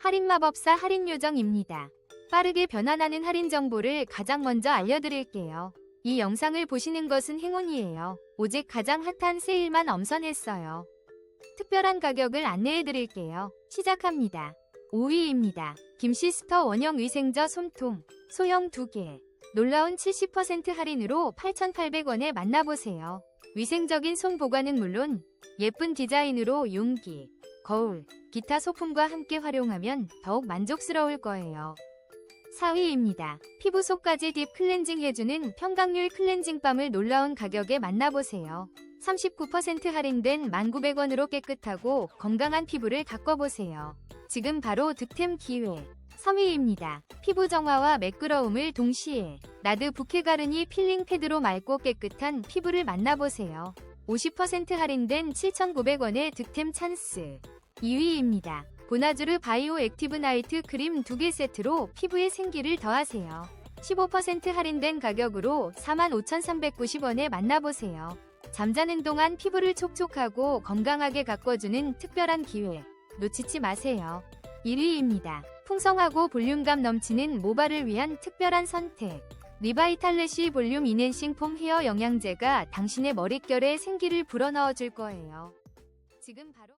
할인마법사 할인요정입니다. 빠르게 변환하는 할인 정보를 가장 먼저 알려드릴게요. 이 영상을 보시는 것은 행운이에요. 오직 가장 핫한 세일만 엄선했어요. 특별한 가격을 안내해드릴게요. 시작합니다. 5위입니다. 김시스터 원형 위생저 솜통 소형 2개 놀라운 70% 할인으로 8,800원에 만나보세요. 위생적인 손 보관은 물론 예쁜 디자인으로 용기, 거울, 기타 소품과 함께 활용하면 더욱 만족스러울 거예요. 4위입니다. 피부 속까지 딥 클렌징 해주는 평강률 클렌징 밤을 놀라운 가격에 만나보세요. 39% 할인된 1,900원으로 깨끗하고 건강한 피부를 가꿔보세요. 지금 바로 득템 기회. 3위입니다. 피부 정화와 매끄러움을 동시에 나드 부케 가르니 필링 패드로 맑고 깨끗한 피부를 만나보세요. 50% 할인된 7,900원의 득템 찬스. 2위입니다. 보나주르 바이오 액티브 나이트 크림 2개 세트로 피부에 생기를 더하세요. 15% 할인된 가격으로 45,390원에 만나보세요. 잠자는 동안 피부를 촉촉하고 건강하게 가꿔주는 특별한 기회. 놓치지 마세요. 1위입니다. 풍성하고 볼륨감 넘치는 모발을 위한 특별한 선택. 리바이탈레시 볼륨 이넨싱 폼 헤어 영양제가 당신의 머릿결에 생기를 불어넣어줄 거예요. 지금 바로